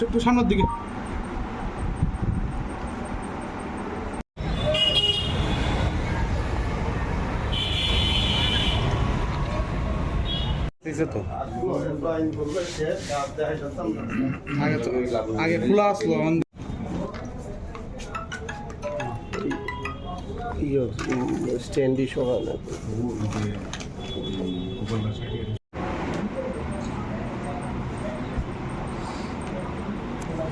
আসো একটু সামনের দিকে। আগে তো খোলা আসলো আমাদের সহ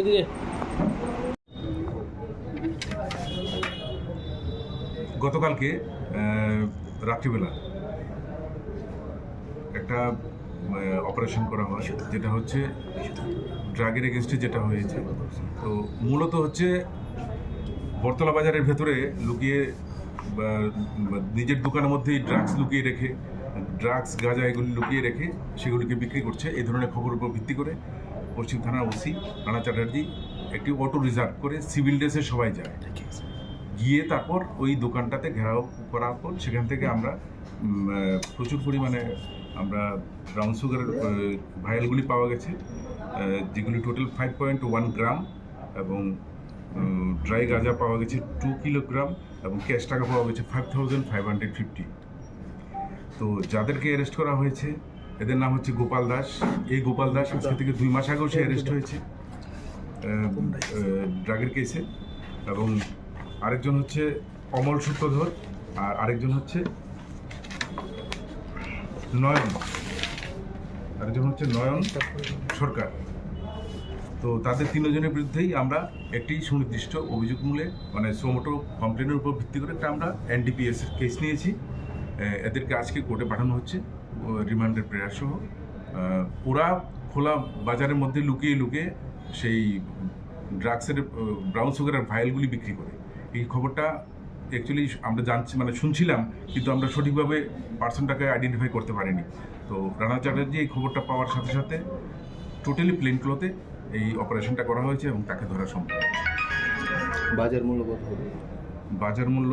এদিকে গতকালকে রাত্রিবেলা একটা অপারেশন করা হয়, যেটা হচ্ছে ড্রাগের এগেনস্টে যেটা হয়েছে। তো মূলত হচ্ছে বরতলা বাজারের ভেতরে লুকিয়ে নিজের দোকানের মধ্যেই ড্রাগস লুকিয়ে রেখে ড্রাগস গাঁজা এগুলি লুকিয়ে রেখে সেগুলিকে বিক্রি করছে। এই ধরনের খবরের উপর ভিত্তি করে পশ্চিম থানার ওসি রানা চ্যাটার্জি একটি অটো রিজার্ভ করে সিভিল ড্রেসে সবাই যায়। গিয়ে তারপর ওই দোকানটাতে ঘেরাও করার পর সেখান থেকে আমরা প্রচুর পরিমাণে আমরা ব্রাউন সুগারের ভায়ালগুলি পাওয়া গেছে। যেগুলি total five point one gram এবং ড্রাই গাঁজা পাওয়া গেছে টু কিলোগ্রাম এবং ক্যাশ টাকা পাওয়া গেছে five thousand five hundred fifty তো যাদেরকে অ্যারেস্ট করা হয়েছে, এদের নাম হচ্ছে গোপাল দাস। এই গোপাল দাস আজকে থেকে দুই মাস আগেও সে অ্যারেস্ট হয়েছে ড্রাগের কেসে এবং আরেকজন হচ্ছে অমল সূত্রধর আর আরেকজন হচ্ছে নয়ন। আরেকজন হচ্ছে নয়ন সরকার। তো তাদের তিনজনের বিরুদ্ধেই আমরা একটি সুনির্দিষ্ট অভিযোগ মূলে মানে সোমোটো কমপ্লেনের উপর ভিত্তি করে একটা আমরা এনডিপিএস কেস নিয়েছি। এদেরকে আজকে কোর্টে পাঠানো হচ্ছে রিমান্ডের প্রেয়ার সহ। ওরা খোলা বাজারের মধ্যে লুকিয়ে লুকিয়ে সেই ড্রাগসের ব্রাউন সুগারের ভাইলগুলি বিক্রি করে। এই খবরটা অ্যাকচুয়ালি আমরা জানছি মানে শুনছিলাম কিন্তু আমরা সঠিকভাবে পার্সনটাকে আইডেন্টিফাই করতে পারিনি। তো রানা চ্যাটার্জি এই খবরটা পাওয়ার সাথে সাথে টোটালি প্লেন ক্লোতে এই অপারেশনটা করা হয়েছে এবং তাকে ধরা সম্ভব বাজার মূল্য কত হবে? বাজার মূল্য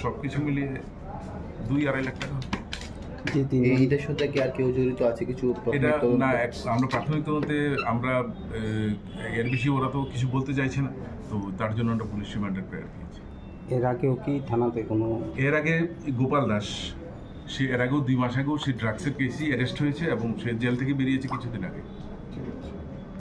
সব কিছু মিলিয়ে দুই আড়াই লাখ টাকা। এইটার সাথে কি আর কেউ জড়িত আছে কিছু এটা না আমরা প্রাথমিক তদন্তে আমরা এর বেশি ওরা তো কিছু বলতে চাইছে না তো তার জন্য আমরা পুলিশ রিমান্ডের প্রেয়ার দিয়েছি। এর আগেও কি থানাতে কোনো এর আগে গোপাল দাস সে এর আগেও দুই মাস আগেও সে ড্রাগসের কেসই অ্যারেস্ট হয়েছে এবং সে জেল থেকে বেরিয়েছে কিছুদিন আগে।